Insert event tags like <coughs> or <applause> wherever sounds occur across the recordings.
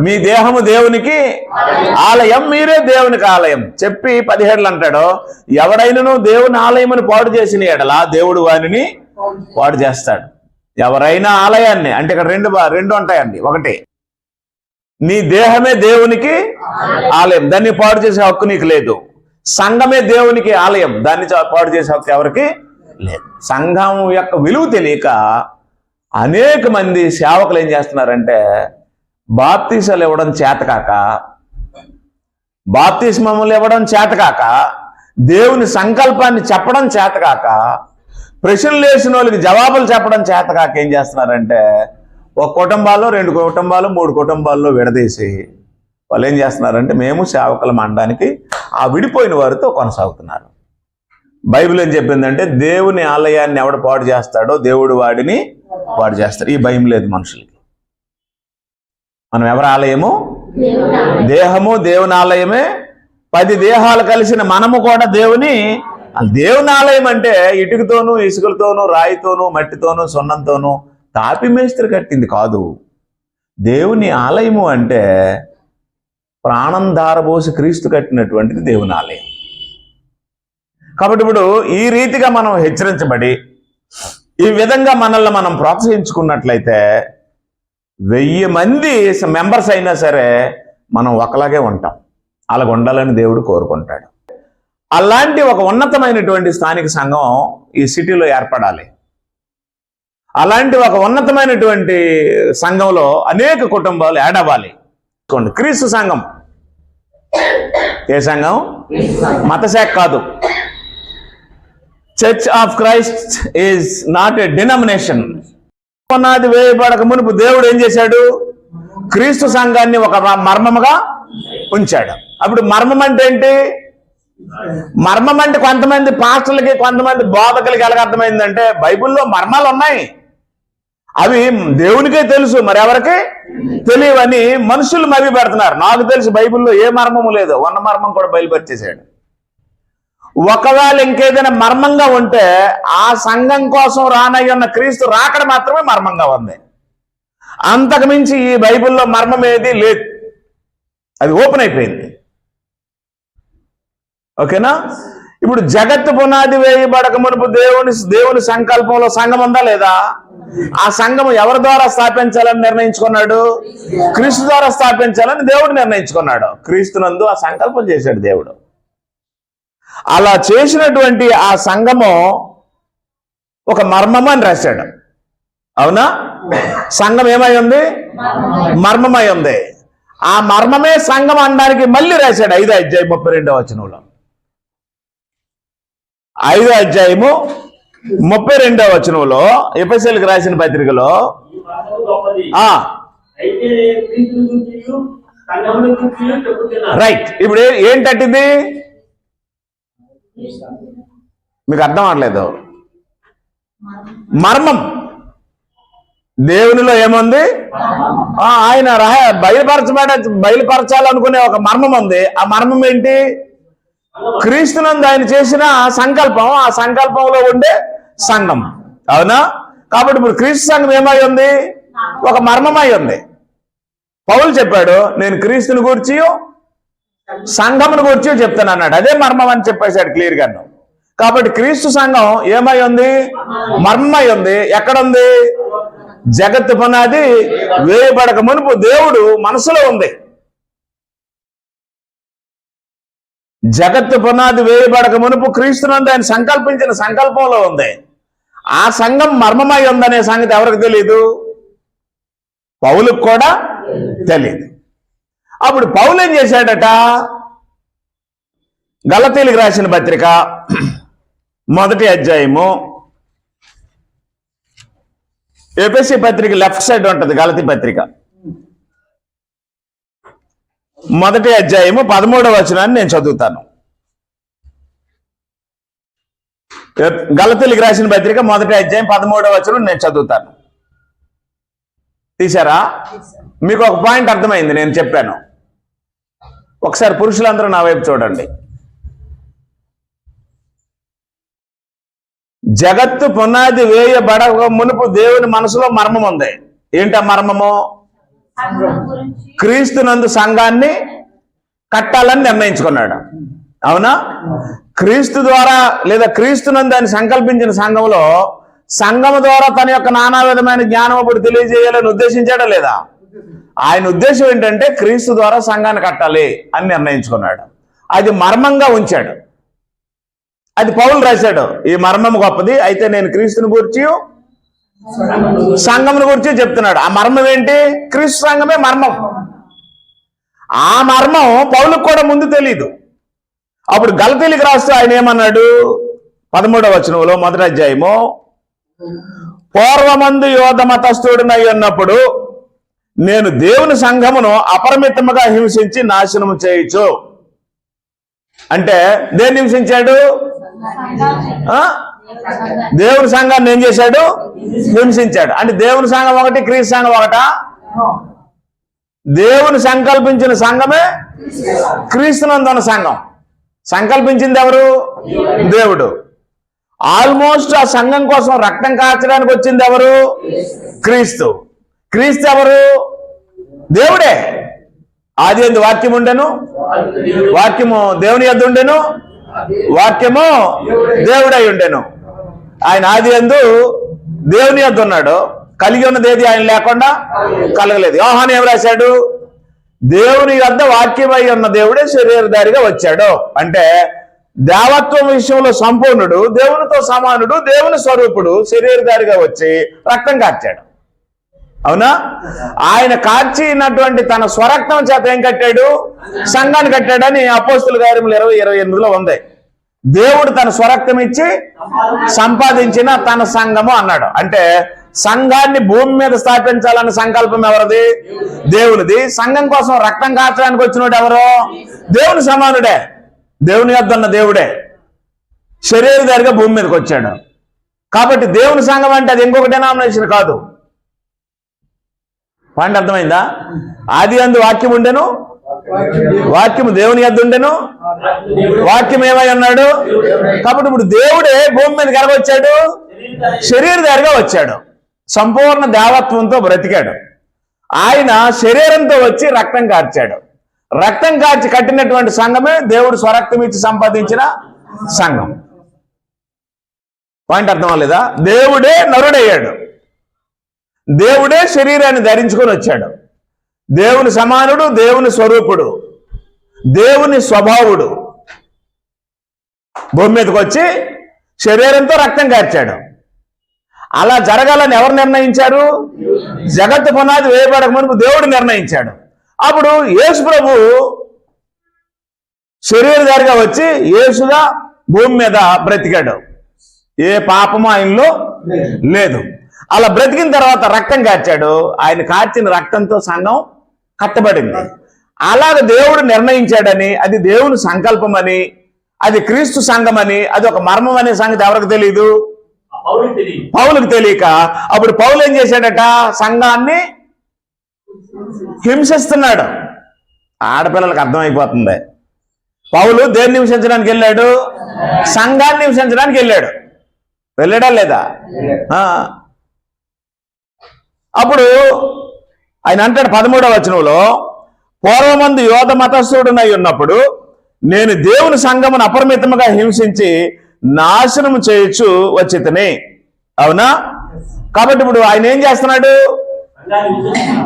మీ దేహము దేవునికి ఆలయం మీరే దేవునికి ఆలయం. చెప్పి పదిహేడులు అంటాడు. ఎవడైనను దేవుని ఆలయమును పాడు చేసిన ఎడల దేవుడు వానిని పాడు చేస్తాడు. ఎవరైనా ఆలయాన్ని అంటే ఇక్కడ రెండు రెండు ఉంటాయండి. ఒకటి నీ దేహమే దేవునికి ఆలయం. దాన్ని పాడు చేసే హక్కు నీకు లేదు. సంఘమే దేవునికి ఆలయం. దాన్ని పాడు చేసే హక్కు ఎవరికి లేదు. సంఘం యొక్క విలువ తెలియక అనేక మంది సేవకులు ఏం చేస్తున్నారంటే బాప్తీసాలు ఇవ్వడం చేతకాక బాప్తిస్మములు ఇవ్వడం చేతకాక దేవుని సంకల్పాన్ని చెప్పడం చేతకాక ప్రశ్నలు వేసిన వాళ్ళకి జవాబులు చెప్పడం చేతకాక ఏం చేస్తున్నారంటే ఒక కుటుంబాల్లో రెండు కుటుంబాలు మూడు కుటుంబాల్లో విడదీసి వాళ్ళు ఏం చేస్తున్నారంటే మేము సేవకులం అనడానికి ఆ విడిపోయిన వారితో కొనసాగుతున్నారు. బైబిల్ ఏం చెప్పిందంటే దేవుని ఆలయాన్ని ఎవడు పాడు చేస్తాడో దేవుడు వాడిని పాడు చేస్తాడు. ఈ భయం లేదు మనుషులకి. మనం ఎవరి ఆలయము? దేహము దేవుని ఆలయమే. పది దేహాలు కలిసిన మనము కూడా దేవుని దేవుని ఆలయం అంటే ఇటుకతోనూ ఇసుకలతోనూ రాయితోనూ మట్టితోనూ సున్నంతోనూ తాపి మేస్త్రి కట్టింది కాదు. దేవుని ఆలయము అంటే ప్రాణం ధారబోసి క్రీస్తు కట్టినటువంటిది దేవుని ఆలయం. కాబట్టి ఇప్పుడు ఈ రీతిగా మనం హెచ్చరించబడి ఈ విధంగా మనల్ని మనం ప్రోత్సహించుకున్నట్లయితే వెయ్యి మంది మెంబర్స్ అయినా సరే మనం ఒకలాగే ఉంటాం. అలాగ ఉండాలని దేవుడు కోరుకుంటాడు. అలాంటి ఒక ఉన్నతమైనటువంటి స్థానిక సంఘం ఈ సిటీలో ఏర్పడాలి. అలాంటి ఒక ఉన్నతమైనటువంటి సంఘంలో అనేక కుటుంబాలు చూడండి క్రీస్తు సంఘం. ఏ సంఘం? మత శాఖ కాదు. Church of Christ is not a denomination పునాది వేయబడక మునుపు దేవుడు ఏం చేశాడు? క్రీస్తు సంఘాన్ని ఒక మర్మముగా ఉంచాడు. అప్పుడు మర్మం అంటే ఏంటి? మర్మం అంటే కొంతమంది పాస్టర్లకి కొంతమంది బోధకులకి ఎలాగ అర్థమైందంటే బైబిల్లో మర్మాలు ఉన్నాయి. అవి దేవునికే తెలుసు మరి ఎవరికి తెలియవని మనుషులు మభి పెడుతున్నారు. నాకు తెలుసు బైబిల్లో ఏ మర్మము లేదు. ఉన్న మర్మం కూడా బయలుపరిచేశాడు. ఒకవేళ ఇంకేదైనా మర్మంగా ఉంటే ఆ సంఘం కోసం రానయ్య ఉన్న క్రీస్తు రాకడ మాత్రమే మర్మంగా ఉంది. అంతకు మించి ఈ బైబిల్లో మర్మం ఏది లేదు. అది ఓపెన్ అయిపోయింది. ఓకేనా? ఇప్పుడు జగత్తు పునాది వేయబడక మునుపు దేవుని దేవుని సంకల్పంలో సంఘం ఉందా లేదా? ఆ సంఘం ఎవరి ద్వారా స్థాపించాలని నిర్ణయించుకున్నాడు? క్రీస్తు ద్వారా స్థాపించాలని దేవుడు నిర్ణయించుకున్నాడు. క్రీస్తునందు ఆ సంకల్పం చేశాడు దేవుడు. అలా చేసినటువంటి ఆ సంఘము ఒక మర్మం అని రాశాడు. అవునా? సంఘం ఏమై ఉంది? మర్మమై ఉంది. ఆ మర్మమే సంఘం అనడానికి మళ్ళీ రాశాడు ఐదో అధ్యాయం ముప్పై రెండవ వచనంలో. ఐదో అధ్యాయము ముప్పై రెండవ వచనంలో ఎపిసెల్కి రాసిన పత్రికలో రైట్. ఇప్పుడు ఏంటట్టింది మీకు అర్థం అవట్లేదు. మర్మం. దేవునిలో ఏముంది? ఆ, ఆయన రహ బయలుపరచబడ బయలుపరచాలనుకునే ఒక మర్మం ఉంది. ఆ మర్మం ఏంటి? క్రీస్తునందు ఆయన చేసిన సంకల్పం ఆ సంకల్పంలో ఉండే సంఘం. అవునా? కాబట్టి ఇప్పుడు క్రీస్తు సంఘం ఏమై ఉంది? ఒక మర్మమై ఉంది. పౌలు చెప్పాడు నేను క్రీస్తుని గురించి సంఘమును గురించి చెప్తాను అన్నాడు. అదే మర్మం అని చెప్పేశాడు క్లియర్గా కాబట్టి క్రీస్తు సంఘం ఏమై ఉంది? మర్మమై ఉంది. ఎక్కడుంది? జగత్తు పునాది వేయబడక మునుపు దేవుడు మనసులో ఉంది. జగత్తు పునాది వేయబడక మునుపు క్రీస్తునందు ఆయన సంకల్పించిన సంకల్పంలో ఉంది. ఆ సంఘం మర్మమై ఉందనే సంగతి ఎవరికి తెలియదు పౌలకు కూడా తెలియదు అప్పుడు పౌలు ఏం చేశాడట? గలతీలకు రాసిన పత్రిక మొదటి అధ్యాయము. ఏపీసీ పత్రిక లెఫ్ట్ సైడ్ ఉంటది గలతీ పత్రిక. మొదటి అధ్యాయము పదమూడవ వచనాన్ని నేను చదువుతాను. గలతీలకు రాసిన పత్రిక మొదటి అధ్యాయం పదమూడవ వచనం నేను చదువుతాను. తీసారా మీకు ఒక పాయింట్ అర్థమైంది నేను చెప్పాను. ఒకసారి పురుషులందరూ నా వైపు చూడండి. జగత్తు పునాది వేయబడక మునుపు దేవుని మనసులో మర్మం ఉంది. ఏంటి మర్మము? క్రీస్తునందు సంఘాన్ని కట్టాలని నిర్ణయించుకున్నాడు. అవునా? క్రీస్తు ద్వారా లేదా క్రీస్తునందు అని సంకల్పించిన సంఘంలో సంఘం ద్వారా తన యొక్క నానా విధమైన జ్ఞానం అప్పుడు తెలియజేయాలని ఉద్దేశించాడా లేదా? ఆయన ఉద్దేశం ఏంటంటే క్రీస్తు ద్వారా సంఘాన్ని కట్టాలి అని నిర్ణయించుకున్నాడు. అది మర్మంగా ఉంచాడు. అది పౌలు రాశాడు ఈ మర్మం గొప్పది అయితే నేను క్రీస్తుని గురించి సంఘమును గురించి చెప్తున్నాడు. ఆ మర్మం ఏంటి? క్రీస్తు సంఘమే మర్మం. ఆ మర్మం పౌలకు కూడా ముందు తెలియదు అప్పుడు గలతీలికి రాస్తూ ఆయన ఏమన్నాడు? పదమూడవ వచనంలో మొదటి అధ్యాయము పూర్వమందు యోధ మతస్థుడినై ఉన్నప్పుడు నేను దేవుని సంఘమును అపరిమితముగా హింసించి నాశనం చేయొచ్చు అంటే దేన్ని హింసించాడు? దేవుని సంఘాన్ని ఏం చేశాడు? హింసించాడు. అంటే దేవుని సంఘం ఒకటి క్రీస్తు సంఘం ఒకటా? దేవుని సంకల్పించిన సంఘమే క్రీస్తునందన సంఘం. సంకల్పించింది ఎవరు? దేవుడు. ఆల్మోస్ట్ ఆ సంఘం కోసం రక్తం కార్చడానికి వచ్చింది ఎవరు? క్రీస్తు. క్రీస్తు ఎవరు? దేవుడే. ఆది ఎందు వాక్యం ఉండెను వాక్యము దేవుని యొద్ద ఉండెను వాక్యము దేవుడై ఉండెను. ఆయన ఆది ఎందు దేవుని యొద్ద ఉన్నాడు కలిగి ఉన్నది ఏది? ఆయన లేకుండా కలగలేదు. యోహాన్ ఏం రాశాడు? దేవుని యొద్ద వాక్యమై ఉన్న దేవుడే శరీరధారిగా వచ్చాడు. అంటే దేవత్వం విషయంలో సంపూర్ణుడు దేవునితో సమానుడు దేవుని స్వరూపుడు శరీరధారిగా వచ్చి రక్తం కార్చాడు. అవునా? ఆయన కాచినటువంటి తన స్వరక్తం చేత ఏం కట్టాడు? సంఘాన్ని కట్టాడని అపోస్తుల కార్యములు ఇరవై ఇరవై ఎనిమిదిలో ఉంది. దేవుడు తన స్వరక్తం ఇచ్చి సంపాదించిన తన సంఘము అన్నాడు. అంటే సంఘాన్ని భూమి మీద స్థాపించాలన్న సంకల్పం ఎవరిది? దేవునిది. సంఘం కోసం రక్తం కాచడానికి వచ్చినోడు ఎవరు? దేవుని సమానుడే. దేవుని యొద్ద ఉన్న దేవుడే. శరీరధారిగా భూమి మీదకి వచ్చాడు. కాబట్టి దేవుని సంఘం అంటే అది ఇంకొక డినామినేషన్ కాదు. పాయింట్ అర్థమైందా? ఆది అందు వాక్యం ఉండెను? వాక్యము దేవుని యొద్ద ఉండెను? వాక్యం ఏమై ఉన్నాడు? కాబట్టి ఇప్పుడు దేవుడే భూమి మీద కరగొచ్చాడు శరీరధారిగా వచ్చాడు. సంపూర్ణ దేవత్వంతో బ్రతికాడు. ఆయన శరీరంతో వచ్చి రక్తం కార్చాడు. రక్తం కార్చి కట్టినటువంటి సంఘమే దేవుడు స్వరక్తం ఇచ్చి సంపాదించిన సంఘం. పాయింట్ అర్థం అవ్వలేదా? దేవుడే నరుడయ్యాడు. దేవుడే శరీరాన్ని ధరించుకొని వచ్చాడు. దేవుని సమానుడు దేవుని స్వరూపుడు దేవుని స్వభావుడు. భూమి మీదకి వచ్చి శరీరంతో రక్తం కార్చాడు. అలా జరగాలని ఎవరు నిర్ణయించారు? జగత్తు పునాది వేయబడక మునుపు దేవుడు నిర్ణయించాడు. అప్పుడు యేసు ప్రభు శరీరధారిగా వచ్చి యేసుగా భూమి మీద బ్రతికాడు. ఏ పాపము ఆయనలో లేదు. అలా బ్రతికిన తర్వాత రక్తం కార్చాడు. ఆయన కార్చిన రక్తంతో సంఘం కట్టబడింది. అలాగ దేవుడు నిర్ణయించాడని అది దేవుని సంకల్పం అని అది క్రీస్తు సంఘం అని అది ఒక మర్మం అనే సంగతి ఎవరికి తెలియదు పౌలుకు తెలియక. అప్పుడు పౌలు ఏం చేశాడట? సంఘాన్ని హింసిస్తున్నాడు. ఆడపిల్లలకు అర్థమైపోతుంది. పౌలు దేన్ని హింసించడానికి వెళ్ళాడు? సంఘాన్ని హింసించడానికి వెళ్ళాడు. వెళ్ళాడా లేదా. అప్పుడు ఆయన అంటాడు పదమూడవ వచనంలో పూర్వమందు యోధ మతస్థుడునై ఉన్నప్పుడు నేను దేవుని సంఘమును అపరిమితముగా హింసించి నాశనం చేయొచ్చు వచ్చితని. అవునా? కాబట్టి ఇప్పుడు ఆయన ఏం చేస్తున్నాడు?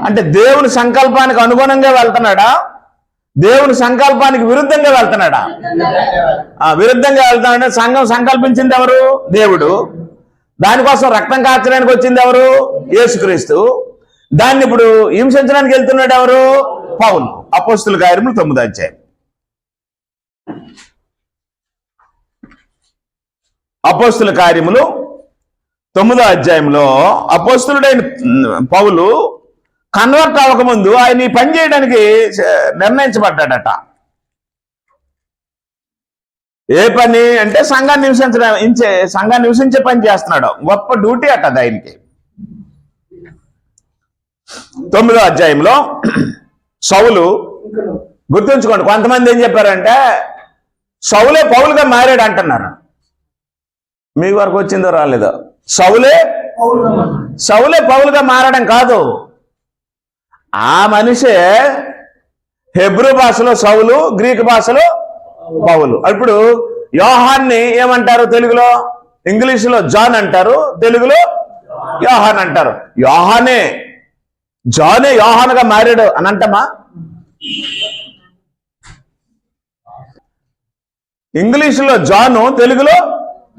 అంటే దేవుని సంకల్పానికి అనుగుణంగా వెళ్తున్నాడా? దేవుని సంకల్పానికి విరుద్ధంగా వెళ్తున్నాడా? ఆ విరుద్ధంగా వెళ్తున్నాడు. సంఘం సంకల్పించింది ఎవరు? దేవుడు. దానికోసం రక్తం కాచడానికి వచ్చింది ఎవరు? యేసుక్రీస్తు. దాన్ని ఇప్పుడు హింసించడానికి వెళ్తున్నాడు ఎవరు? పౌలు. అపోస్తుల కార్యములు తొమ్మిది అధ్యాయం. అపోస్తుల కార్యములు తొమ్మిదో అధ్యాయంలో అపోస్తులుడైన పౌలు కన్వర్ట్ అవ్వకముందు ఆయన ఈ పని చేయడానికి నిర్ణయించబడ్డాడట. ఏ పని అంటే సంఘాన్ని నివసించడం ఇంచే సంఘాన్ని నివసించే పని చేస్తున్నాడు. గొప్ప డ్యూటీ అట దానికి ఆయనకి. తొమ్మిదో అధ్యాయంలో సౌలు గుర్తుంచుకోండి కొంతమంది ఏం చెప్పారంటే సౌలే పౌలుగా మారాడు అంటున్నారు. మీ వరకు వచ్చిందో రాలేదో? సౌలే సౌలే పౌలుగా మారడం కాదు. ఆ మనిషే హెబ్రూ భాషలో సౌలు గ్రీక్ భాషలో పౌలు. ఇప్పుడు యోహాన్ని ఏమంటారు తెలుగులో? ఇంగ్లీషులో జాన్ అంటారు తెలుగులో యోహాన్ అంటారు. యోహానే జానే యోహాన్గా మారాడు అని అంటమా? ఇంగ్లీషులో జాను తెలుగులో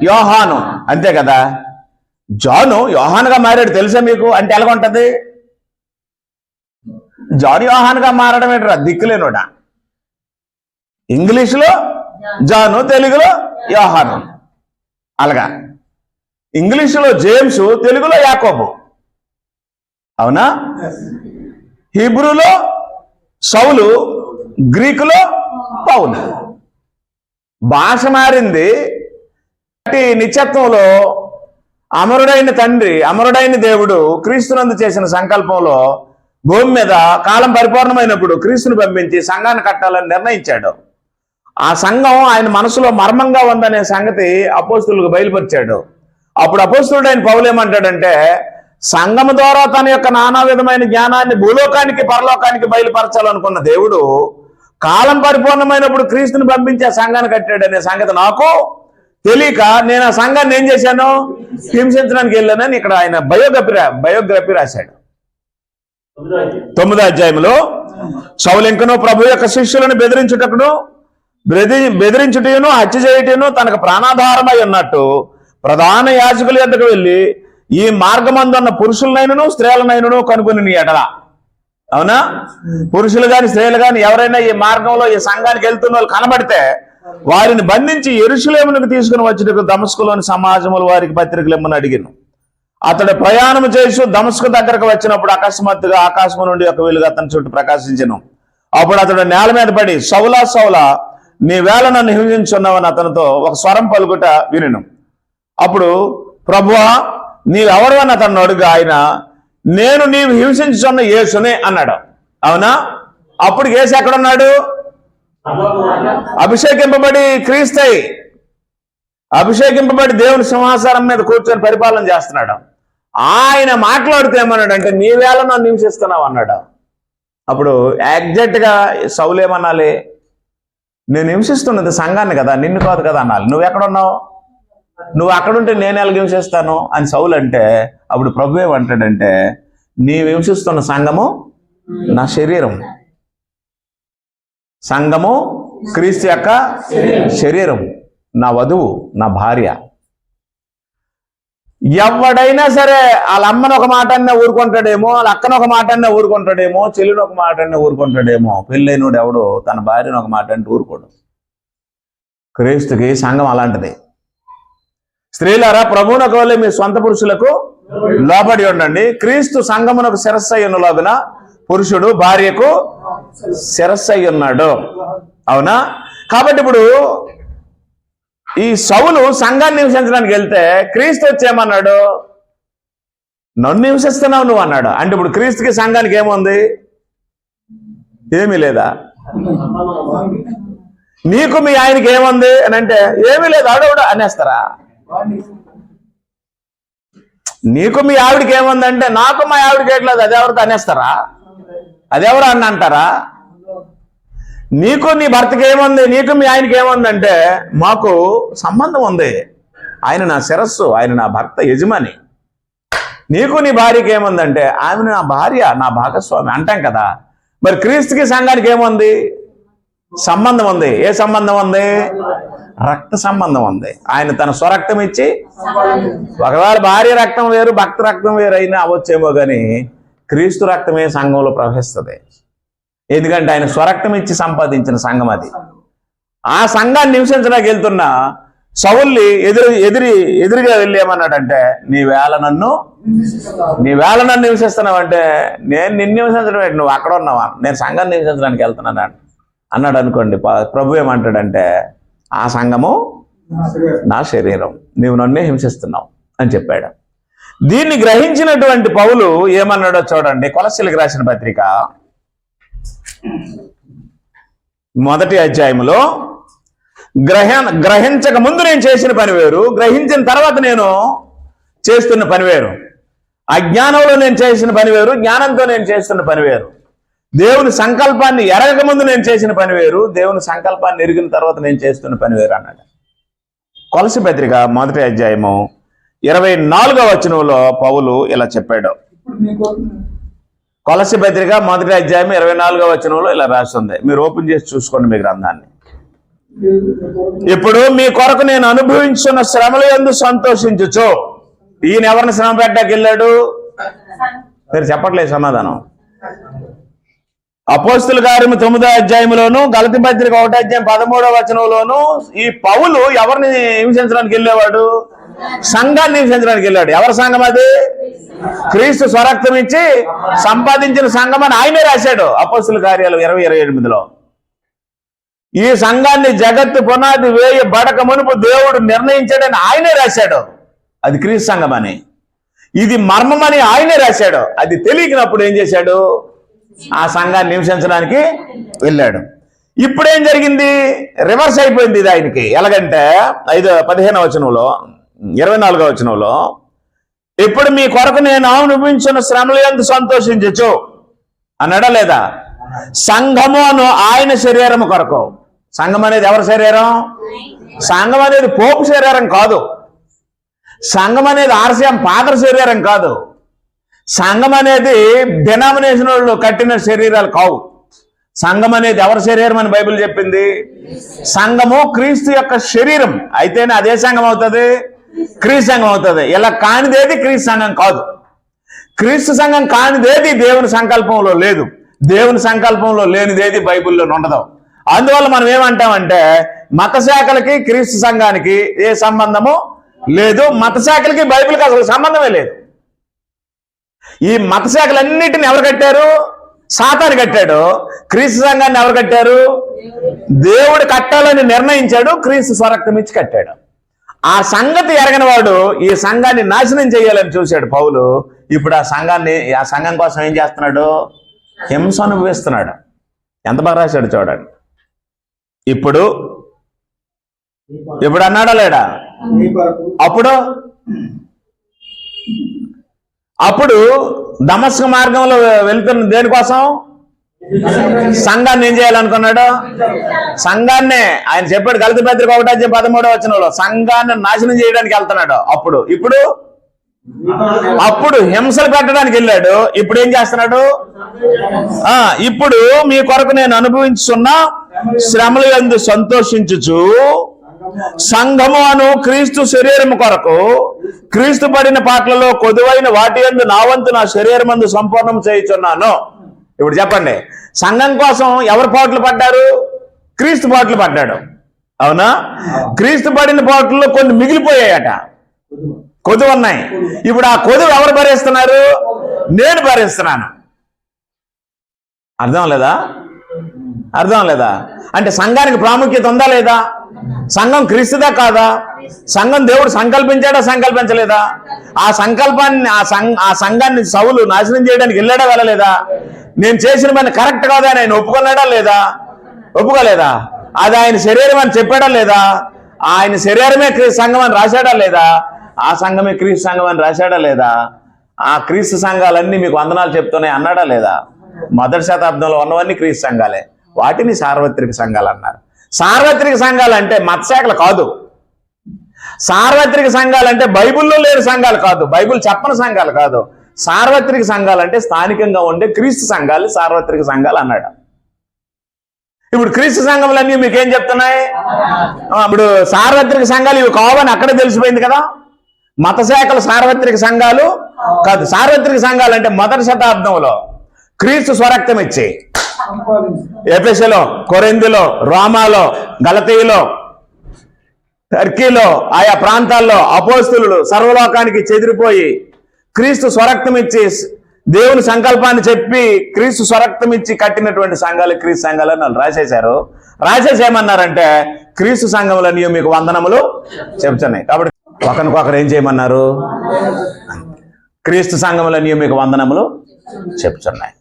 యోహాను. అంతే కదా? జాను యోహాన్గా మారాడు తెలుసా మీకు? అంటే ఎలాగ ఉంటుంది జాన్ యోహాన్గా మారడం ఏంటరా? దిక్కులేనోడా? ఇంగ్లీషులో జాను తెలుగులో యోహాను. అలాగా. ఇంగ్లీషులో జేమ్స్ తెలుగులో యాకోబు. అవునా? హీబ్రూలో సౌలు గ్రీకులో పౌలు. భాష మారింది. నిత్యత్వంలో అమరుడైన తండ్రి అమరుడైన దేవుడు క్రీస్తునందు చేసిన సంకల్పంలో భూమి మీద కాలం పరిపూర్ణమైనప్పుడు క్రీస్తుని పంపించి సంఘాన్ని కట్టాలని నిర్ణయించాడు. ఆ సంఘం ఆయన మనసులో మర్మంగా ఉందనే సంగతి అపోస్తులకు బయలుపరిచాడు. అప్పుడు అపోస్తుడు ఆయన పౌలేమంటాడంటే సంఘం ద్వారా తన యొక్క నానా విధమైన జ్ఞానాన్ని భూలోకానికి పరలోకానికి బయలుపరచాలనుకున్న దేవుడు కాలం పరిపూర్ణమైనప్పుడు క్రీస్తుని పంపించి ఆ సంఘాన్ని కట్టాడనే సంగతి నాకు తెలియక నేను ఆ సంఘాన్ని ఏం చేశాను? హింసించడానికి వెళ్ళానని ఇక్కడ ఆయన బయోగ్రఫీ బయోగ్రఫీ రాశాడు. తొమ్మిదో అధ్యాయంలో సౌలింకను ప్రభు యొక్క శిష్యులను బెదిరించుటకును బెదిరి బెదిరించుటను హత్య చేయటను తనకు ప్రాణాధారమై ఉన్నట్టు ప్రధాన యాజకుల యొద్దకు వెళ్ళి ఈ మార్గమందున్న పురుషులనైనను స్త్రీలనైనను కనుగొని నీ ఎడల. అవునా? పురుషులు కాని స్త్రీలు కాని ఎవరైనా ఈ మార్గంలో ఈ సంఘానికి వెళ్తున్న వాళ్ళు కనబడితే వారిని బంధించి ఎరుషులేమునికి తీసుకుని వచ్చేటకు దమస్కులోని సమాజములు వారికి పత్రికలు ఇమ్మని అడిగిను. అతడు ప్రయాణం చేసి దమస్కు దగ్గరకు వచ్చినప్పుడు అకస్మాత్తుగా ఆకాశం నుండి ఒక వెలుగు అతని చుట్టూ ప్రకాశించను. అప్పుడు అతడు నేల మీద పడి సౌలా సౌలా నీ వేళ నన్ను హింసించున్నావని అతనితో ఒక స్వరం పలుకుట వినను. అప్పుడు ప్రభువా నీవెవరు అని అతను అడుగు ఆయన నేను నీవు హింసించున్న యేసునే అన్నాడు. అవునా? అప్పుడు యేసు ఎక్కడున్నాడు? అభిషేకింపబడి క్రీస్తై. అభిషేకింపబడి దేవుని సింహాసనం మీద కూర్చొని పరిపాలన చేస్తున్నాడు. ఆయన మాట్లాడితే ఏమన్నాడు నీ వేళ నన్ను హింసిస్తున్నావు అన్నాడు అప్పుడు ఎగ్జాక్ట్గా సౌలేమనాలి నేను హింసిస్తున్నది సంఘాన్ని కదా నిన్ను కాదు కదా అనాలి. నువ్వు ఎక్కడున్నావు? నువ్వు అక్కడుంటే నేను ఎలాగ హింసిస్తాను? అని సౌలు అంటే అప్పుడు ప్రభు ఏమంటాడంటే నీవు హింసిస్తున్న సంఘము నా శరీరం. సంఘము క్రీస్తు యొక్క శరీరం. నా వధువు నా భార్య. ఎవడైనా సరే వాళ్ళ అమ్మను ఒక మాట అన్నా ఊరుకుంటాడేమో వాళ్ళ అక్కను ఒక మాట అన్నా ఊరుకుంటాడేమో చెల్లిని ఒక మాట అన్నా ఊరుకుంటాడేమో పెళ్ళైనడు ఎవడు తన భార్యను ఒక మాట అంటే ఊరుకోడు. క్రీస్తుకి సంఘం అలాంటిది. స్త్రీలారా ప్రభువునకు వల్లే మీ సొంత పురుషులకు లోబడి ఉండండి. క్రీస్తు సంఘమునకు శిరస్సు అయ్యున్నలాగున పురుషుడు భార్యకు శిరస్సు ఉన్నాడు. అవునా? కాబట్టి ఇప్పుడు ఈ సౌలు సంఘాన్ని హింసించడానికి వెళ్తే క్రీస్తు వచ్చేమన్నాడు నన్ను హింసిస్తున్నావు నువ్వు అన్నాడు. అంటే ఇప్పుడు క్రీస్తుకి సంఘానికి ఏముంది? ఏమీ లేదా? నీకు మీ ఆయనకి ఏముంది? అని అంటే ఏమీ లేదు ఆడవుడు అనేస్తారా? నీకు మీ ఆవిడకి ఏముందంటే నాకు మా ఆవిడకి ఏట్లేదు అది అనేస్తారా? అదెవరు అన్న అంటారా? నీకు నీ భర్తకి ఏముంది? నీకు మీ ఆయనకి ఏముందంటే మాకు సంబంధం ఉంది. ఆయన నా శిరస్సు ఆయన నా భర్త యజమాని. నీకు నీ భార్యకి ఏముందంటే ఆమె నా భార్య నా భాగస్వామి అంటాం కదా. మరి క్రీస్తుకి సంఘానికి ఏముంది? సంబంధం ఉంది. ఏ సంబంధం ఉంది? రక్త సంబంధం ఉంది. ఆయన తన స్వరక్తం ఇచ్చి ఒకవేళ భార్య రక్తం వేరు భక్త రక్తం వేరు అయినా అవచ్చేమో కానీ క్రీస్తు రక్తమే సంఘంలో ప్రవహిస్తుంది. ఎందుకంటే ఆయన స్వరక్తం ఇచ్చి సంపాదించిన సంఘం అది. ఆ సంఘాన్ని నివసించడానికి వెళ్తున్న సౌల్ని ఎదురు ఎదిరి ఎదురుగా వెళ్ళి ఏమన్నాడంటే నీ వేళ నన్ను నీ వేళ నన్ను నివసిస్తున్నావు అంటే నేను నిన్ను నివసించడం నువ్వు అక్కడ ఉన్నావా? నేను సంఘాన్ని నివసించడానికి వెళ్తున్నాను అన్నాడు. అనుకోండి ప్రభు ఏమంటాడంటే ఆ సంఘము నా శరీరం నువ్వు నన్నే హింసిస్తున్నావు అని చెప్పాడు. దీన్ని గ్రహించినటువంటి పౌలు ఏమన్నాడో చూడండి కొలసిలకు రాసిన పత్రిక మొదటి అధ్యాయములో గ్రహ గ్రహించక ముందు నేను చేసిన పని వేరు గ్రహించిన తర్వాత నేను చేస్తున్న పని వేరు. అజ్ఞానంలో నేను చేసిన పని వేరు జ్ఞానంతో నేను చేస్తున్న పని వేరు. దేవుని సంకల్పాన్ని ఎరగక ముందు నేను చేసిన పని వేరు దేవుని సంకల్పాన్ని ఎరిగిన తర్వాత నేను చేస్తున్న పని వేరు అన్నాడు. కొలసి పత్రిక మొదటి అధ్యాయము ఇరవై నాలుగవ వచనంలో పౌలు ఇలా చెప్పాడు. కొలసి పత్రిక మొదటి అధ్యాయం ఇరవై నాలుగవ వచనంలో ఇలా రాస్తుంది. మీరు ఓపెన్ చేసి చూసుకోండి మీ గ్రంథాన్ని. ఇప్పుడు మీ కొరకు నేను అనుభవించిన శ్రమల ఎందు సంతోషించచ్చు ఈయన ఎవరిని శ్రమ పెట్టడానికి వెళ్ళాడు? మీరు చెప్పట్లేదు సమాధానం. అపోస్తుల కార్యము తొమ్మిదో అధ్యాయంలోను గలతి పత్రిక ఒకటో అధ్యాయం పదమూడవ వచనంలోను ఈ పౌలు ఎవరిని హింసించడానికి వెళ్ళేవాడు? సంఘాన్ని హింసించడానికి వెళ్ళాడు. ఎవరి సంఘం అది? క్రీస్తు స్వరక్తం ఇచ్చి సంపాదించిన సంఘం అని ఆయనే రాశాడు. అపోస్తుల కార్యాలు ఇరవై ఇరవై ఎనిమిదిలో. ఈ సంఘాన్ని జగత్తు పునాది వేయ బడక మునుపు దేవుడు నిర్ణయించాడని ఆయనే రాశాడు. అది క్రీస్తు సంఘం అని. ఇది అని ఆయనే రాశాడు. అది తెలియకినప్పుడు ఏం చేశాడు? ఆ సంఘాన్ని నివసించడానికి వెళ్ళాడు. ఇప్పుడు ఏం జరిగింది? రివర్స్ అయిపోయింది ఇది ఆయనకి. ఎలాగంటే ఐదు పదిహేను వచనంలో ఇరవై నాలుగో వచనంలో ఇప్పుడు మీ కొరకు నేను అనుభవించిన శ్రమలు ఎంత సంతోషించచ్చు? అన్నాడా లేదా? సంఘము అను ఆయన శరీరము కొరకు. సంఘం అనేది ఎవరి శరీరం? సంఘం అనేది పోపు శరీరం కాదు. సంఘం అనేది ఆర్సీఎం పాత్ర శరీరం కాదు. సంఘం అనేది డినామినేషన్ వాళ్ళు కట్టిన శరీరాలు కావు. సంఘం అనేది ఎవరి శరీరం అని బైబిల్ చెప్పింది? సంఘము క్రీస్తు యొక్క శరీరం. అయితేనే అదే సంఘం అవుతుంది? క్రీస్తు సంఘం అవుతుంది ఇలా కానిదేది క్రీస్తు సంఘం కాదు. క్రీస్తు సంఘం కానిదేది దేవుని సంకల్పంలో లేదు. దేవుని సంకల్పంలో లేనిదేది బైబిల్లో ఉండదు. అందువల్ల మనం ఏమంటామంటే మత శాఖలకి క్రీస్తు సంఘానికి ఏ సంబంధము లేదు. మత శాఖలకి బైబిల్కి అసలు సంబంధమే లేదు. ఈ మత శాఖలన్నిటిని ఎవరు కట్టారు? సాతాను కట్టాడు. క్రీస్తు సంఘాన్ని ఎవరు కట్టారు? దేవుడు కట్టాలని నిర్ణయించాడు. క్రీస్తు స్వరక్తం ఇచ్చి కట్టాడు. ఆ సంగతి ఎరగని వాడు ఈ సంఘాన్ని నాశనం చేయాలని చూశాడు పౌలు. ఇప్పుడు ఆ సంఘాన్ని ఆ సంఘం కోసం ఏం చేస్తున్నాడు? హింస అనుభవిస్తున్నాడు ఎంత బాగా రాశాడు చూడండి. ఇప్పుడు ఇప్పుడు అన్నాడా లేడా? అప్పుడు అప్పుడు దమస్క మార్గంలో వెళ్తున్న దేనికోసం? సంఘాన్ని ఏం చేయాలనుకున్నాడు? సంఘాన్నే ఆయన చెప్పాడు కలిత పత్రిక ఒకటి అధ్యాయం పదమూడవ వచనంలో సంఘాన్ని నాశనం చేయడానికి వెళ్తున్నాడు. అప్పుడు ఇప్పుడు? అప్పుడు హింసలు పెట్టడానికి వెళ్ళాడు. ఇప్పుడు ఏం చేస్తున్నాడు? ఆ ఇప్పుడు మీ కొరకు నేను అనుభవించున్న శ్రమలు ఎందు సంతోషించుచు సంఘము అను క్రీస్తు శరీరము కొరకు క్రీస్తు పడిన పాటలలో కొదువైన వాటి ఎందు నా వంతు నా శరీరం సంపూర్ణం చేయుచున్నాను. ఇప్పుడు చెప్పండి. సంఘం కోసం ఎవరు పాటలు పడ్డారు? క్రీస్తు పాటలు పడ్డాడు. అవునా? క్రీస్తు పడిన పాటల్లో కొన్ని మిగిలిపోయాయట. కొదువు ఉన్నాయి. ఇప్పుడు ఆ కొదువు ఎవరు భరిస్తున్నారు? నేను భరిస్తున్నాను. అర్థం లేదా అర్థం లేదా? అంటే సంఘానికి ప్రాముఖ్యత ఉందా లేదా? సంఘం క్రీస్తుదా కాదా? సంఘం దేవుడు సంకల్పించాడా సంకల్పించలేదా? ఆ సంకల్పాన్ని ఆ సంఘ ఆ సంఘాన్ని సవులు నాశనం చేయడానికి వెళ్ళాడా వెళ్ళలేదా? నేను చేసిన పని కరెక్ట్ కాదా ఆయన ఒప్పుకున్నాడా లేదా? ఒప్పుకోలేదా? అది ఆయన శరీరం అని చెప్పాడా లేదా? ఆయన శరీరమే క్రీస్తు సంఘం అని రాశాడా లేదా? ఆ సంఘమే క్రీస్తు సంఘం అని రాశాడా లేదా? ఆ క్రీస్తు సంఘాలన్నీ మీకు వందనాలు చెప్తున్నాయి అన్నాడా లేదా? మొదటి శతాబ్దంలో ఉన్నవన్నీ క్రీస్తు సంఘాలే. వాటిని సార్వత్రిక సంఘాలు అన్నారు. సార్వత్రిక సంఘాలు అంటే మతశాఖలు కాదు. సార్వత్రిక సంఘాలు అంటే బైబిల్లో లేని సంఘాలు కాదు. బైబిల్ చెప్పని సంఘాలు కాదు. సార్వత్రిక సంఘాలు అంటే స్థానికంగా ఉండే క్రీస్తు సంఘాలు సార్వత్రిక సంఘాలు అన్నాడు. ఇప్పుడు క్రీస్తు సంఘములన్నీ మీకు ఏం చెప్తున్నాయి ఇప్పుడు సార్వత్రిక సంఘాలు ఇవి కావని అక్కడే తెలిసిపోయింది కదా. మత శాఖలు సార్వత్రిక సంఘాలు కాదు. సార్వత్రిక సంఘాలు అంటే మొదటి శతాబ్దంలో క్రీస్తు స్వరక్తం ఇచ్చి. ఎఫెసలో కొరెందులో రోమాలో గలతీలో టర్కీలో ఆయా ప్రాంతాల్లో అపోస్తులు సర్వలోకానికి చెదిరిపోయి క్రీస్తు స్వరక్తం ఇచ్చి దేవుని సంకల్పాన్ని చెప్పి క్రీస్తు స్వరక్తం ఇచ్చి కట్టినటువంటి సంఘాలు క్రీస్తు సంఘాలు అని వాళ్ళు రాసేశారు. రాసేసి ఏమన్నారంటే క్రీస్తు సంఘములని మీకు వందనములు చెప్తున్నాయి కాబట్టి ఒకరికొకరు ఏం చేయమన్నారు? క్రీస్తు సంఘములని మీకు వందనములు చెప్తున్నాయి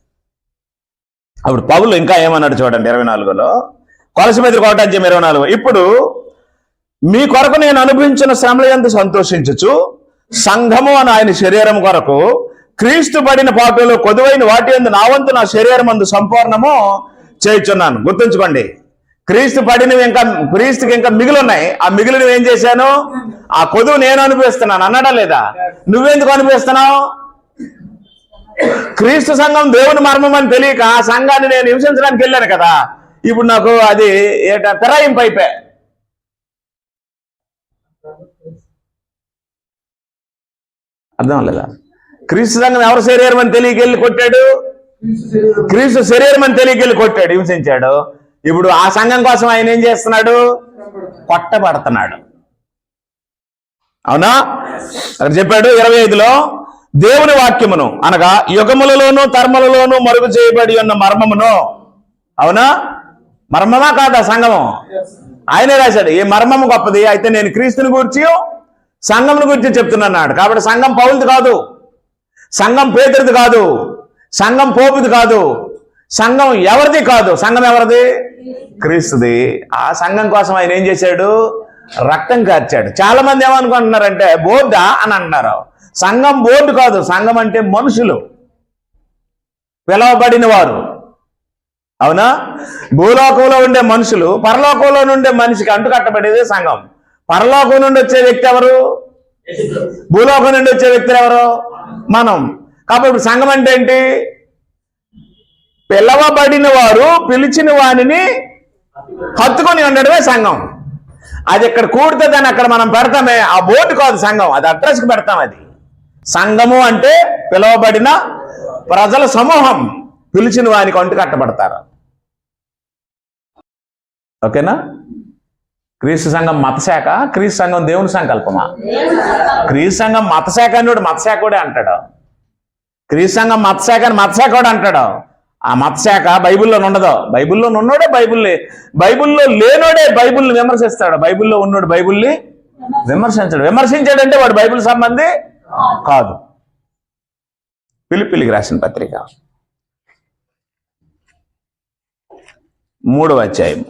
అప్పుడు పౌలు ఇంకా ఏమన్నాడు చూడండి ఇరవై నాలుగులో? కొలసి మీద ఒకటి అధ్యాయం ఇరవై నాలుగు. ఇప్పుడు మీ కొరకు నేను అనుభవించిన శ్రమల ఎంత సంతోషించచ్చు సంఘము అని ఆయన శరీరం కొరకు క్రీస్తు పడిన పాటలో కొదువైన వాటి ఎందు నా వంతు నా శరీరం అందు సంపూర్ణము చేయుచున్నాను. గుర్తుంచుకోండి. క్రీస్తు పడినవి ఇంకా క్రీస్తుకి ఇంకా మిగిలి ఉన్నాయి ఆ మిగిలినవి ఏం చేశాను? ఆ కొదువు నేను అనిపిస్తున్నాను అన్నాడా లేదా? నువ్వెందుకు అనిపిస్తున్నావు క్రీస్తు సంఘం దేవుని మర్మం అని తెలియక ఆ సంఘాన్ని నేను హింసించడానికి వెళ్ళాను కదా. ఇప్పుడు నాకు అది ఏట తెరాయింపు అయిపోయా. అర్థం లేదా క్రీస్తు సంఘం ఎవరు శరీరం అని తెలియక వెళ్ళి కొట్టాడు? క్రీస్తు శరీరం అని తెలియక వెళ్ళి కొట్టాడు హింసించాడు. ఇప్పుడు ఆ సంఘం కోసం ఆయన ఏం చేస్తున్నాడు? కొట్టబడుతున్నాడు. అవునా? అక్కడ చెప్పాడు ఇరవై ఐదులో దేవుని వాక్యమును అనగా యుగములలోనూ తర్మలలోనూ మరుగు చేయబడి ఉన్న మర్మమును. అవునా? మర్మమా కాదా సంగమం ఆయనే రాశాడు. ఈ మర్మం గొప్పది? అయితే నేను క్రీస్తుని గురించి సంఘముని గురించి చెప్తున్నాడు. కాబట్టి సంఘం పౌలది కాదు. సంఘం పేదరిది కాదు. సంఘం పోపుది కాదు. సంఘం ఎవరిది కాదు? సంఘం ఎవరిది? క్రీస్తుది. ఆ సంఘం కోసం ఆయన ఏం చేశాడు? రక్తం కార్చాడు. చాలా మంది ఏమనుకుంటున్నారంటే బోర్డా అని అంటున్నారు. సంఘం బోర్డు కాదు సంఘం అంటే మనుషులు. పిలవబడిన వారు. అవునా? భూలోకంలో ఉండే మనుషులు పరలోకంలో నుండే మనిషికి అంటుకట్టబడేదే సంఘం. పరలోకం నుండి వచ్చే వ్యక్తి ఎవరు? భూలోకం నుండి వచ్చే వ్యక్తులు ఎవరు? మనం. కాబట్టి ఇప్పుడు సంఘం అంటే ఏంటి? పిలవబడిన వారు పిలిచిన వానిని హత్తుకొని ఉండడమే సంఘం. అది ఇక్కడ కూడుతుందని అక్కడ మనం పెడతామే. ఆ బోర్డు కాదు సంఘం. అది అడ్రస్కి పెడతాం అది. సంఘము అంటే పిలువబడిన ప్రజల సమూహం. పిలిచిన వానికి అంటు కట్టబడతారు. ఓకేనా? క్రీస్తు సంఘం మతశాఖ క్రీస్తు సంఘం దేవుని సంకల్పమా? క్రీస్తు సంఘం మతశాఖ అన్నాడు మతశాఖ కూడా అంటాడు. క్రీస్తు సంఘం మతశాఖ అని మతశాఖ కూడా అంటాడు. ఆ మతశాఖ బైబిల్లో ఉండదు. బైబిల్లో ఉన్నోడే బైబిల్ని. బైబిల్లో లేనోడే బైబిల్ని విమర్శిస్తాడు. బైబిల్లో ఉన్నోడు బైబిల్ని విమర్శించాడు. విమర్శించాడంటే వాడు బైబిల్ సంబంధి కాదు. పిలిపిలికి రాసిన పత్రిక. మూడవ అధ్యాయం.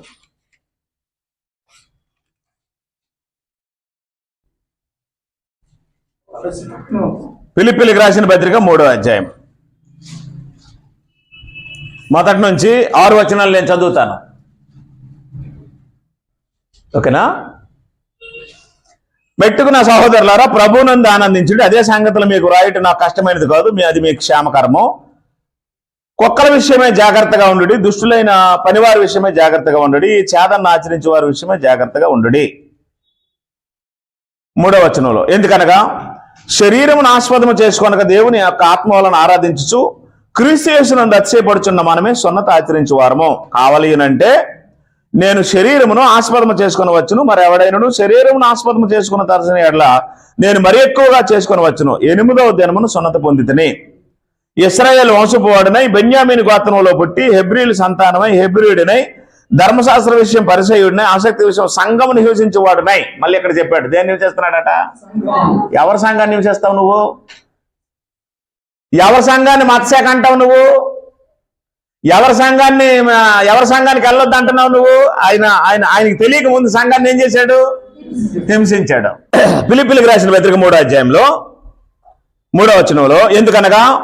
పిలిపిలికి రాసిన పత్రిక మూడవ అధ్యాయం. మొదటి నుంచి ఆరు వచనాలు నేను చదువుతాను. ఓకేనా? మెట్టుకు నా సహోదరులారా ప్రభునందు ఆనందించుడు. అదే సంగతులు మీకు రాయటం నాకు కష్టమైనది కాదు మీ అది మీకు క్షేమకరము. కుక్కల విషయమే జాగ్రత్తగా ఉండు దుష్టులైన పనివారి విషయమే జాగ్రత్తగా ఉండు చేదన్న ఆచరించే వారి విషయమే జాగ్రత్తగా ఉండు మూడవ వచనంలో ఎందుకనగా శరీరమును ఆస్వాదము చేసుకొనక దేవుని యొక్క ఆత్మ వలన ఆరాధించుచు క్రీస్తు యేసునందు అతిశయపడుచున్న మనమే సున్నత ఆచరించు వారము. కావాలి అంటే నేను శరీరమును ఆస్పదము చేసుకుని వచ్చును. మరి ఎవడైనను శరీరమును ఆస్పదము చేసుకున్న తరచిన ఎడల నేను మరి ఎక్కువగా చేసుకుని వచ్చును. ఎనిమిదవ దినమును సున్నత పొందితిని. ఇస్రాయేల్ వంశపువాడునై బెన్యామీని గోత్రంలో పుట్టి హెబ్రిల్ సంతానమై హెబ్రియుడినై ధర్మశాస్త్ర విషయం పరిచయుడినై ఆసక్తి విషయం సంఘము నివసించేవాడునై. మళ్ళీ ఇక్కడ చెప్పాడు. దేన్ని నివసిస్తున్నాడట? ఎవరి సంఘాన్ని నివసిస్తావు నువ్వు? ఎవరి సంఘాన్ని మత్స్యాక అంటావు నువ్వు? ఎవరి సంఘాన్ని ఎవరి సంఘానికి వెళ్ళొద్దు అంటున్నావు నువ్వు? ఆయన ఆయన ఆయనకి తెలియక ముందు సంఘాన్ని ఏం చేశాడు? హింసించాడు. <coughs> పిలిపిలికి రాసిన పత్రిక మూడో అధ్యాయంలో మూడో వచనంలో ఎందుకనగా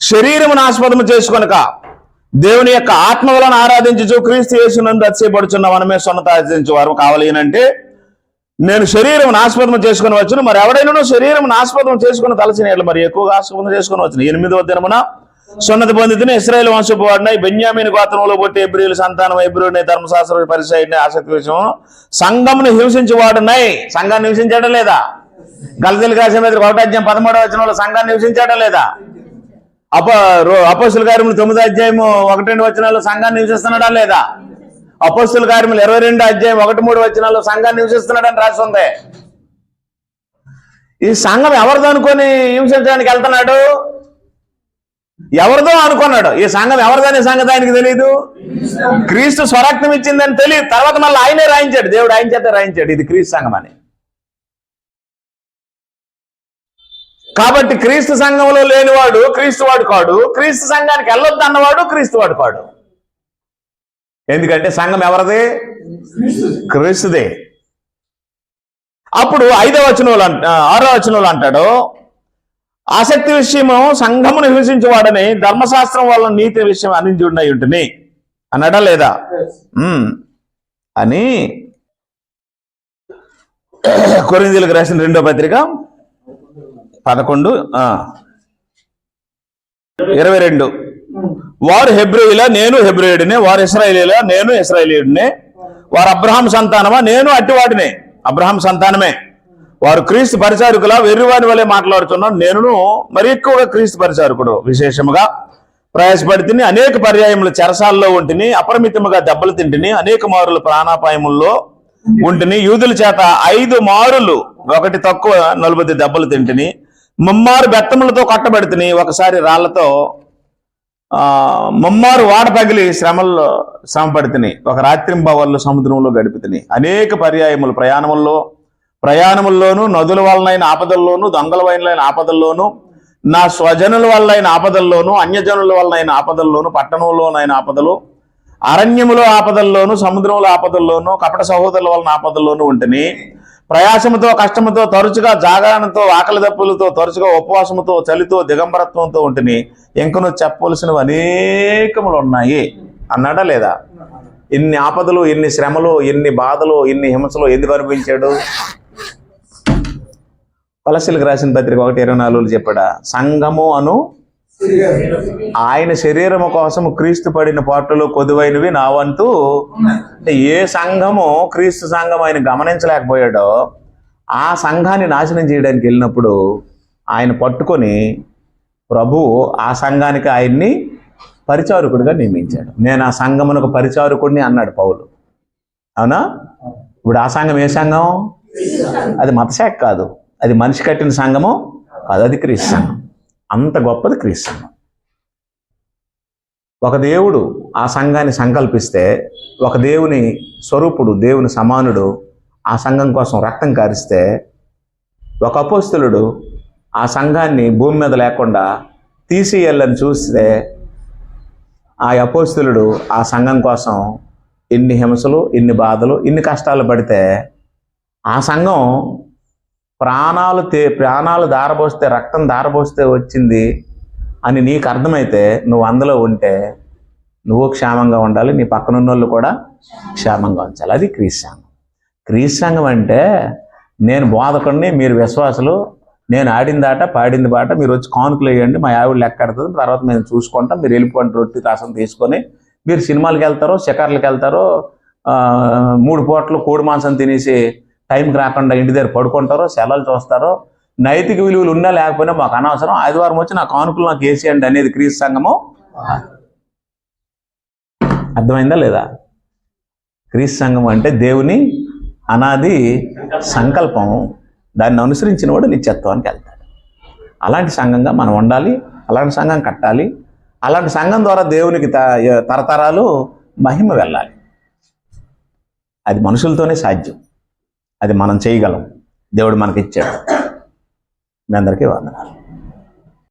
శరీరమును ఆస్పదము చేసుకొనక దేవుని యొక్క ఆత్మ వలన ఆరాధించు క్రీస్తు యేసునందు అతిశయపడుచున్న మనమే సొన్నత ఆచరించే వారు కావాలి అంటే నేను శరీరం ఆస్పదం చేసుకుని వచ్చును. మరి ఎవడైనా శరీరం ఆస్పదం చేసుకుని తలసిన మరి ఎక్కువగా ఆస్పదం చేసుకుని వచ్చును. ఎనిమిదవ దినమున సున్నతి పొందితేనే ఇస్రాయల్ వంశపు వాడినై బెన్యామిని గోత్రంలో పుట్టి ఎబ్రియుల సంతానం ఎబ్రియుడినై ధర్మశాస్త్ర పరిచయం ఆసక్తి విషయం సంఘమును హింసించి వాడునై సంఘాన్ని హింసించడం లేదా? గలతీలు కాసిన మీద ఒకటో అధ్యాయం పదమూడవ వచనంలో సంఘాన్ని హింసించడం లేదా? అప అపోస్తుల కార్యములు తొమ్మిదో అధ్యాయము ఒకటి రెండు వచనాల్లో సంఘాన్ని నివసిస్తున్నాడా లేదా? అపోస్తుల కార్యములు ఇరవై రెండు అధ్యాయం ఒకటి మూడు వచనాల్లో సంఘాన్ని నివసిస్తున్నాడని రాసి ఉంది. ఈ సంఘం ఎవరిదనుకొని హింసించడానికి వెళ్తున్నాడు? ఎవరిదో అనుకున్నాడు. ఈ సంఘం ఎవరిదనే సంగతి ఆయనకి తెలియదు క్రీస్తు స్వరక్తం ఇచ్చిందని తెలియదు తర్వాత మళ్ళీ ఆయనే రాయించాడు. దేవుడు ఆయన చేత రాయించాడు. ఇది క్రీస్తు సంఘం అని. కాబట్టి క్రీస్తు సంఘంలో లేనివాడు క్రీస్తు వాడు కాడు. క్రీస్తు సంఘానికి వెళ్ళొద్దు అన్నవాడు క్రీస్తు వాడు కాడు. ఎందుకంటే సంఘం ఎవరిది? క్రీస్తుదే. అప్పుడు ఐదవ వచనంలో అంట- ఆ, ఆరో వచనంలో అంటాడు ఆసక్తి విషయము సంఘమును హింసించేవాడని ధర్మశాస్త్రం వల్ల నీతి విషయం అనించుండై ఉంటుంది అన్నడా లేదా. అని కొరిందీలకు రాసిన రెండో పత్రిక పదకొండు ఇరవై రెండు. వారు హెబ్రియుల నేను హెబ్రియుడినే. వారు ఇస్రాయేలీల నేను ఇస్రాయేలీయుడినే. వారు అబ్రహాం సంతానమా? నేను అట్టివాడినే. అబ్రహాం సంతానమే. వారు క్రీస్తు పరిచారకుల వెర్రివాని వలె మాట్లాడుతున్నాను నేను మరి ఎక్కువగా క్రీస్తు పరిచారకుడు. విశేషముగా ప్రయాసపడితిని అనేక పర్యాయములు చెరసాల్లో ఉంటిని అపరిమితముగా దెబ్బలు తింటిని అనేక మారులు ప్రాణాపాయముల్లో ఉంటిని యూదుల చేత ఐదు మారులు ఒకటి తక్కువ నలభై దెబ్బలు తింటిని ముమ్మారు బెత్తములతో కొట్టబడితిని ఒకసారి రాళ్ళతో ఆ ముమ్మారు వాడ పగిలి శ్రమల్లో శ్రమపడితిని ఒక రాత్రింబవళ్ళు సముద్రంలో గడిపితిని అనేక పర్యాయములు ప్రయాణముల్లో ప్రయాణముల్లోనూ నదుల వలనైన ఆపదల్లోనూ దొంగల వలన ఆపదల్లోనూ నా స్వజనుల వల్లైన ఆపదల్లోనూ అన్యజనుల వలనైన ఆపదల్లోనూ పట్టణంలోనైన ఆపదలు అరణ్యములో ఆపదల్లోనూ సముద్రంలో ఆపదల్లోనూ కపట సహోదరుల వలన ఆపదల్లోనూ ఉంటుని ప్రయాసముతో కష్టముతో తరచుగా జాగరణతో ఆకలి దప్పులతో తరచుగా ఉపవాసముతో చలితో దిగంబరత్వంతో ఉంటుని ఇంకను చెప్పవలసినవి అనేకములు ఉన్నాయి. అన్నాడా లేదా? ఇన్ని ఆపదలు ఎన్ని శ్రమలు ఎన్ని బాధలు ఎన్ని హింసలు ఎందుకు అనిపించాడు కొలసీలకు రాసిన పత్రిక ఒకటి ఇరవై నాలుగులో చెప్పాడా? సంఘము అను ఆయన శరీరము కోసం క్రీస్తు పడిన పాటలు కొదువైనవి నా వంతు అంటే ఏ సంఘము క్రీస్తు సంఘం ఆయన గమనించలేకపోయాడో ఆ సంఘాన్ని నాశనం చేయడానికి వెళ్ళినప్పుడు ఆయన పట్టుకొని ప్రభువు ఆ సంఘానికి ఆయన్ని పరిచారకుడిగా నియమించాడు. నేను ఆ సంఘమునకు పరిచారకుడిని అన్నాడు పౌలు. అవునా? ఇప్పుడు ఆ సంఘం ఏ సంఘం? అది మతశాఖ కాదు. అది మనిషి కట్టిన సంఘము? కాదు అది క్రీస్తు అంత గొప్పది క్రీస్తు ఒక దేవుడు ఆ సంఘాన్ని సంకల్పిస్తే ఒక దేవుని స్వరూపుడు దేవుని సమానుడు ఆ సంఘం కోసం రక్తం కారిస్తే ఒక అపోస్తులుడు ఆ సంఘాన్ని భూమి మీద లేకుండా తీసేయాలని చూస్తే ఆ అపోస్తులుడు ఆ సంఘం కోసం ఇన్ని హింసలు ఇన్ని బాధలు ఇన్ని కష్టాలు పడితే ఆ సంఘం ప్రాణాలు తే ప్రాణాలు దారబోస్తే రక్తం దారబోస్తే వచ్చింది అని నీకు అర్థమైతే నువ్వు అందులో ఉంటే నువ్వు క్షేమంగా ఉండాలి నీ పక్కనున్న వాళ్ళు కూడా క్షేమంగా ఉంచాలి. అది క్రీశాంగం. క్రీశాంగం అంటే నేను బోధకుడిని మీరు విశ్వాసులు నేను ఆడింది ఆట పాడింది బాట మీరు వచ్చి కానుకలు వేయండి మా ఆవిడ లెక్కడుతుంది తర్వాత మేము చూసుకుంటాం మీరు వెళ్ళిపోండి రొట్టి రసం తీసుకొని మీరు సినిమాలకు వెళ్తారో షికార్లకు వెళ్తారో మూడు పూటలు కోడి మాంసం తినేసి టైంకి రాకుండా ఇంటి దగ్గర పడుకుంటారో సెలవులు చూస్తారో నైతిక విలువలు ఉన్నా లేకపోయినా మాకు అనవసరం. ఆదివారం వచ్చి నా కానుకలు నాకు వేసేయండి అనేది క్రీస్తు సంఘము. అర్థమైందా లేదా? క్రీస్తు సంఘం అంటే దేవుని అనాది సంకల్పం దాన్ని అనుసరించిన వాడు నిత్యత్వానికి వెళ్తాడు. అలాంటి సంఘంగా మనం ఉండాలి అలాంటి సంఘం కట్టాలి అలాంటి సంఘం ద్వారా దేవునికి త- తరతరాలు మహిమ వెళ్ళాలి. అది మనుషులతోనే సాధ్యం. అది మనం చేయగలం. దేవుడు మనకి ఇచ్చాడు మీ అందరికీ వందనాలు.